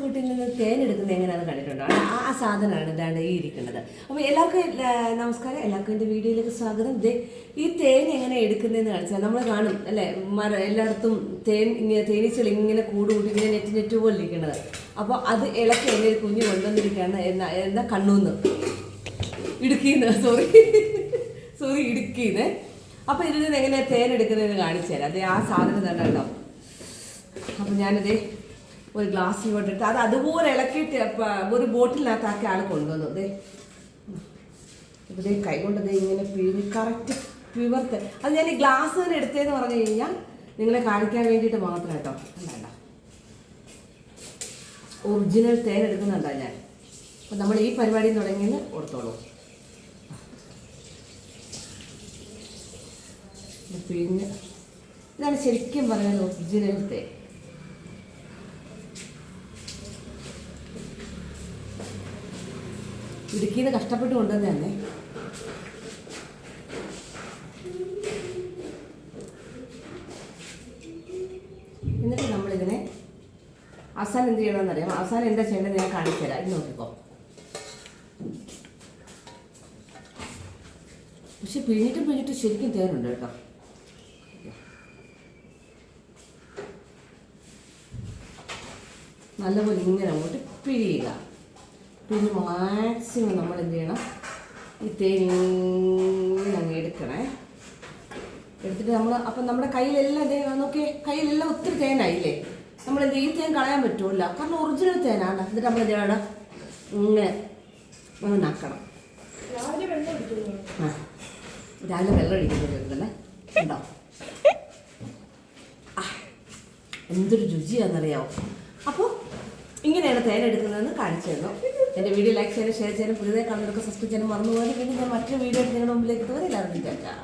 ഈച്ചക്കൂട്ടിൽ നിന്ന് തേൻ എടുക്കുന്നത് എങ്ങനെയാണെന്ന് കണ്ടിട്ടുണ്ടോ? ആ സാധനമാണ് ഇതാണ് ഈ ഇരിക്കുന്നത്. അപ്പോൾ എല്ലാവർക്കും നമസ്കാരം. എല്ലാവർക്കും എന്റെ വീഡിയോയിലേക്ക് സ്വാഗതം. ദേ ഈ തേൻ എങ്ങനെ എടുക്കുന്നതെന്ന് കാണിച്ചാൽ നമ്മൾ കാണും അല്ലേ? മര എല്ലായിടത്തും തേൻ ഇങ്ങനെ തേനീച്ചകൾ ഇങ്ങനെ കൂട് കൂട്ടി ഇങ്ങനെ നെറ്റ് നെറ്റ് പോലെ ഇരിക്കുന്നത്. അപ്പോൾ അത് ഇളക്കി എന്റെ ഒരു കുഞ്ഞ് കൊണ്ടുവന്നിരിക്കുകയാണ് എന്നാ എന്താ കണ്ണൂന്ന്. ഇടുക്കിന്ന് സോറി സോറി ഇടുക്കിന്ന്. അപ്പോൾ ഇതിൽ നിന്ന് എങ്ങനെയാണ് തേൻ എടുക്കുന്നതെന്ന് കാണിച്ചു തരാം. ആ സാധനം തന്നെ കേട്ടോ അപ്പം ഞാനത് ഒരു ഗ്ലാസ് ഇങ്ങോട്ട് എടുത്ത് അത് അതുപോലെ ഇളക്കിയിട്ട് ഒരു ബോട്ടിലിനകത്താക്കി ആൾ കൊണ്ടുവന്നു. അതെ ഇവിടെ കൈ കൊണ്ട് ദേ ഇങ്ങനെ പിഴിഞ്ഞ് കറക്റ്റ് പിവർത്ത് അത് ഞാൻ ഈ ഗ്ലാസ് തന്നെ എടുത്തതെന്ന് പറഞ്ഞു കഴിഞ്ഞാൽ നിങ്ങളെ കാണിക്കാൻ വേണ്ടിയിട്ട് മാത്രം കേട്ടോ. അല്ല ഒറിജിനൽ തേൻ എടുക്കുന്നുണ്ടോ ഞാൻ. അപ്പം നമ്മൾ ഈ പരിപാടി തുടങ്ങിയെന്ന് ഓർത്തോളൂ. പിന്നെ ഇതാണ് ശരിക്കും പറയുന്നത് ഒറിജിനൽ തേൻ. ഇടുക്കിയിൽ നിന്ന് കഷ്ടപ്പെട്ട് കൊണ്ടുവന്നതന്നെ എന്നിട്ട് നമ്മളിതിനെ അവസാനം എന്ത് ചെയ്യണമെന്നറിയാം അവസാനം എന്താ ചെയ്യേണ്ടത് ഞാൻ കാണിച്ചു തരാം. ഇത് നോക്കിക്കോ. പക്ഷെ പിഴിഞ്ഞിട്ട് പിഴിഞ്ഞിട്ട് ശരിക്കും തേനുണ്ട് കേട്ടോ. നല്ലപോലെ ഇങ്ങനെ അങ്ങോട്ട് പിഴിയുക. പിന്നെ മാക്സിമം നമ്മൾ എന്ത് ചെയ്യണം? ഈ തേങ്ങ എടുക്കണേ. എടുത്തിട്ട് നമ്മൾ അപ്പം നമ്മുടെ കയ്യിലെല്ലാം തേങ്ങ നോക്കിയേ കയ്യിലെല്ലാം ഒത്തിരി തേനായില്ലേ നമ്മൾ എന്ത്? ഈ തേൻ കളയാൻ പറ്റുമല്ല കാരണം ഒറിജിനൽ തേനാണ് എന്നിട്ട് നമ്മൾ എന്ത് ചെയ്യണം? ഇങ്ങനെ ഒന്ന് നക്കണം. ആ. രാവിലെ വെള്ളം അടിക്കുന്നില്ലേ ഉണ്ടോ? എന്തൊരു രുചിയാണെന്നറിയാമോ അപ്പോൾ ഇങ്ങനെയാണ് തേനെടുക്കുന്നതെന്ന് കാണിച്ചു തന്നു. എന്റെ വീഡിയോ ലൈക്ക് ചെയ്യാനും ഷെയർ ചെയ്യാനും പുതിയതായി കാണുന്നവർക്ക് സബ്സ്ക്രൈബ് ചെയ്യാനും മറന്നു പോകാനും പിന്നെ ഞാൻ മറ്റൊരു വീഡിയോ നിങ്ങളുടെ മുമ്പിലേക്ക് തോന്നി എല്ലാവരും ചേച്ചാ